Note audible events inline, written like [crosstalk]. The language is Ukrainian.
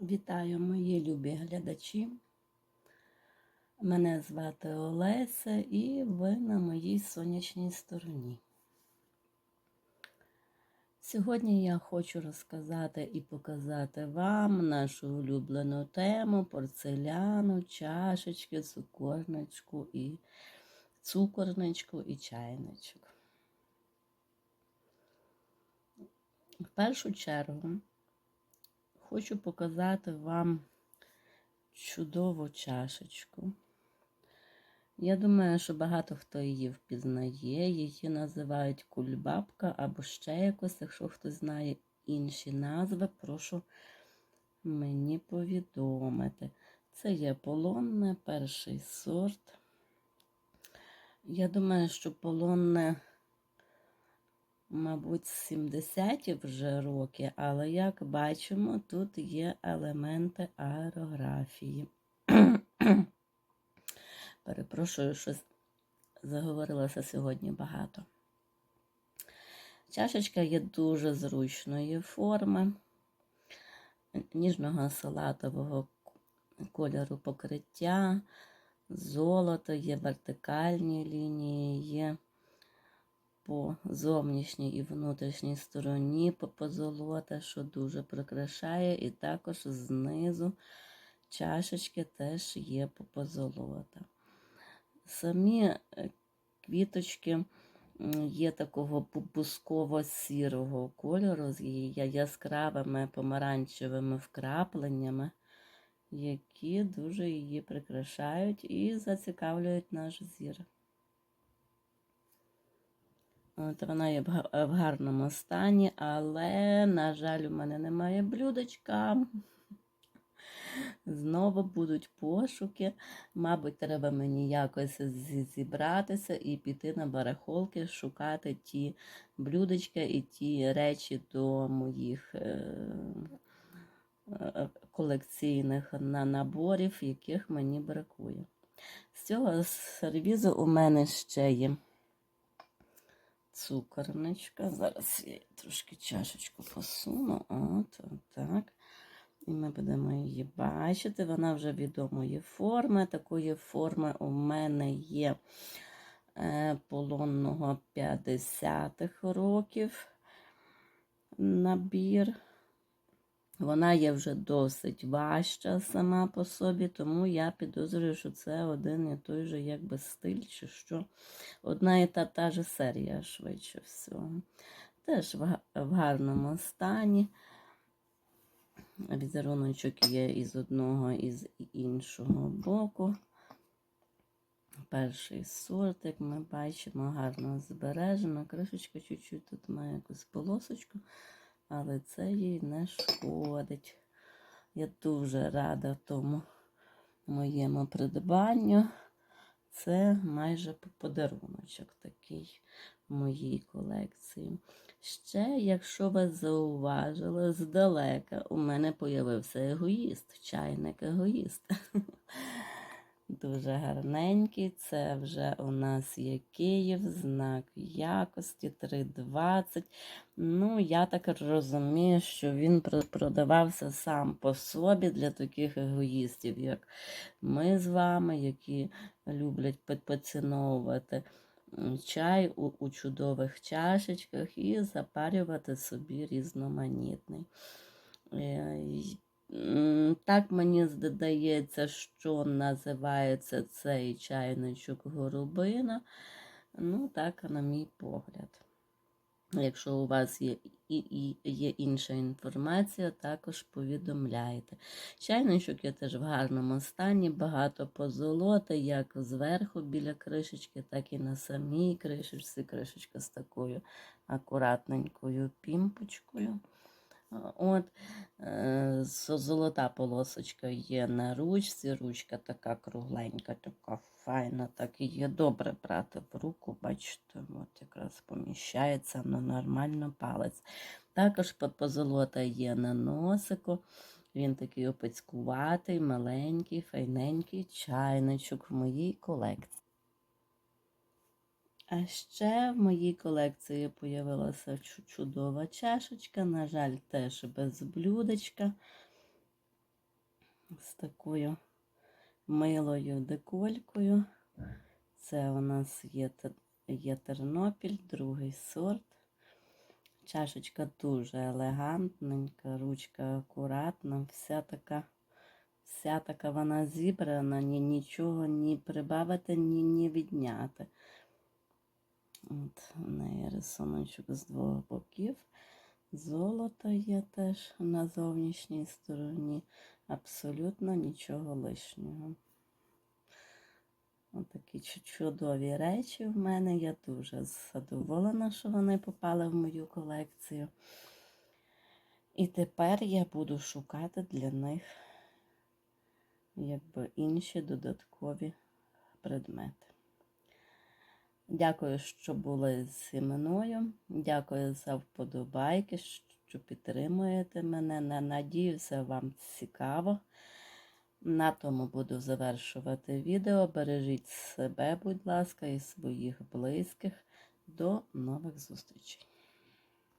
Вітаю мої любі глядачі. Мене звати Олеся і ви на моїй сонячній стороні. Сьогодні я хочу розказати і показати вам нашу улюблену тему порцеляну, чашечки, цукорничку і цукорничку і чайничок. В першу чергу хочу показати вам чудову чашечку. Я думаю, що багато хто її впізнає, її називають кульбабка або ще якось. Якщо хтось знає інші назви, прошу мені повідомити. Це є полонне, перший сорт. Я думаю, що полонне мабуть, 70 вже роки, але як бачимо, тут є елементи аерографії. [clears throat] Перепрошую, що заговорилася сьогодні багато. Чашечка є дуже зручної форми, ніжного салатового кольору покриття, золото, є вертикальні лінії, є по зовнішній і внутрішній стороні позолота, що дуже прикрашає, і також знизу чашечки теж є позолота. Самі е, квіточки є такого пупусково-сірого кольору з яскравими помаранчевими вкрапленнями, які дуже її прикрашають і зацікавлюють наш зір. От Вона є в гарному стані, але, на жаль, у мене немає блюдечка. Знову будуть пошуки. Мабуть, треба мені якось зібратися і піти на барахолки, шукати ті блюдечка і ті речі до моїх е, е, колекційних наборів, яких мені бракує. З цього сервізу у мене ще є цукорничка. Зараз я трошки чашечку посуну. От, от так. І ми будемо її бачити. Вона вже відомої форми. Такої форми у мене є е, полонного 50-х років набір. Вона є вже досить важча сама по собі, тому я підозрюю, що це один і той же якби стиль, чи що. Одна і та та же серія, швидше всього. Теж в гарному стані. Візеруночок є із одного і з іншого боку. Перший сорт, як ми бачимо, гарно збережено. Кришечка чуть-чуть тут має якусь полосочку але це їй не шкодить. Я дуже рада тому моєму придбанню. Це майже подаруночок такий в моїй колекції. Ще, якщо ви зауважили, здалека у мене появився егоїст, чайник егоїст. [laughs] Дуже гарненький. Це вже у нас є Київ, знак якості 3,20. Ну, я так розумію, що він продавався сам по собі для таких егоїстів, як ми з вами, які люблять поціновувати чай у, у чудових чашечках і запарювати собі різноманітний. Так мені здається, що називається цей чайничок горобина. Ну, так, на мій погляд. Якщо у вас є і, і є інша інформація, також повідомляйте. Чайничок є теж в гарному стані, багато позолоти, як зверху біля кришечки, так і на самій кришечці. Кришечка з такою акуратненькою пімпочкою. От, Золота полосочка є на ручці, ручка така кругленька, така файна, так її добре брати в руку, бачите, от якраз поміщається на нормально палець. Також позолота є на носику. Він такий опецькуватий, маленький, файненький чайничок в моїй колекції. А ще в моїй колекції з'явилася чудова чашечка, на жаль, теж без блюдечка. З такою милою деколькою. Це у нас є, є Тернопіль, другий сорт. Чашечка дуже елегантненька, ручка акуратна, вся така, вся така вона зібрана, ні, нічого ні прибавити, ні, ні відняти. От у неї рисуночок з двох боків. Золото є теж на зовнішній стороні. Абсолютно нічого лишнього. Отакі чудові речі в мене. Я дуже задоволена, що вони попали в мою колекцію. І тепер я буду шукати для них якби інші додаткові предмети. Дякую, що були зі мною. Дякую за вподобайки, що підтримуєте мене. На- Надіюся, вам цікаво. На тому буду завершувати відео. Бережіть себе, будь ласка, і своїх близьких. До нових зустрічей.